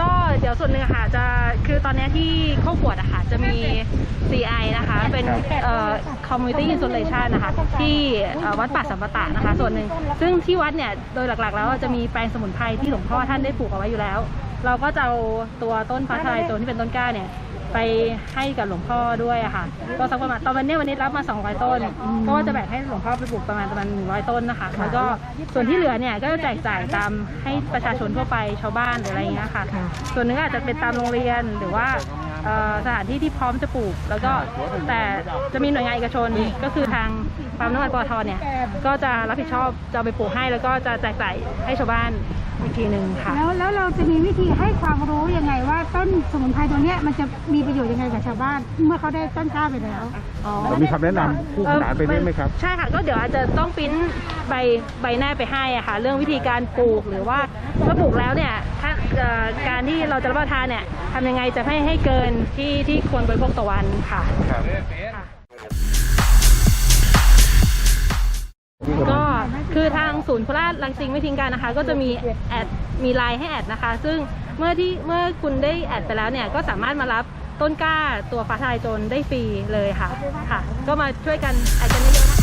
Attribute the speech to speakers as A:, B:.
A: ก็เดี๋ยวส่วนหนึ่งค่ะจะคือตอนนี้ที่โคกขวดอะค่ะจะมี CI นะคะเป็นเอ่อ community installation นะคะที่วัดป่าสัมปตะนะคะ ส่วนหนึ่งซึ่งที่วัดเนี่ยโดยหลักๆ แล้วจะมีแปลงสมุนไพรที่หลวงพ่อท่านได้ปลูกเอาไว้อยู่แล้ว เราก็จะเอาตัวต้นฟ้าทลายโจรที่เป็นต้นกล้าเนี่ย ไปให้กับหลวงพ่อด้วยอะค่ะ ก็สักประมาณตอนวันเนี้ยวันนี้รับมา 200 ต้น ก็ว่าจะแบ่งให้หลวงพ่อไปปลูกประมาณประมาณ100 ต้นนะคะ แล้วก็ส่วนที่เหลือเนี่ยก็จะแจกจ่ายตามให้ประชาชนทั่วไปชาวบ้านหรืออะไรอย่างเงี้ยค่ะ ส่วนหนึงอาจจะเป็นตามโรงเรียนหรือว่า เอ่อสถานที่ที่พร้อมจะปลูก แล้วก็แต่จะมีหน่วยงานเอกชนก็คือทางปั๊มน้ำมันปตทเนี่ยก็จะรับผิดชอบจะเอาไปปลูกให้ แล้วก็จะแจกจ่ายให้ชาวบ้านอีกทีหนึ่งค่ะ
B: แล้วแล้วเราจะมีวิธีให้ความรู้ยังไงว่าต้นสมุนไพรตัวเนี้ยมันจะมีประโยชน์ยังไงกับชาวบ้าน เมื่อเขาได้ต้นกล้าไปแล้ว
C: เรามีคำแนะนำคู่ขนานไปด้วยไหมครับ
A: ใช่ค่ะก็เดี๋ยวอาจจะต้องปริ้นใบใบหน้าไปให้อะค่ะ เรื่องวิธีการปลูกหรือว่าเมื่อปลูกแล้วเนี่ยถ้าเอ่อ การที่เราจะรับประทานเนี่ยทำยังไงจะให้ให้เกินที่ที่ควรบริโภคต่อวันค่ะค่ะก็คือทางศูนย์โคราชรังสิงไม่ทิ้งกันนะคะ ก็จะมีแอดมีไลน์ให้แอดนะคะ ซึ่งเมื่อที่เมื่อคุณได้แอดไปแล้วเนี่ยก็สามารถมารับต้นกล้าตัวฟ้าทลายโจรได้ฟรีเลยค่ะค่ะ ก็มาช่วยกันแอดกันเยอะๆนะคะ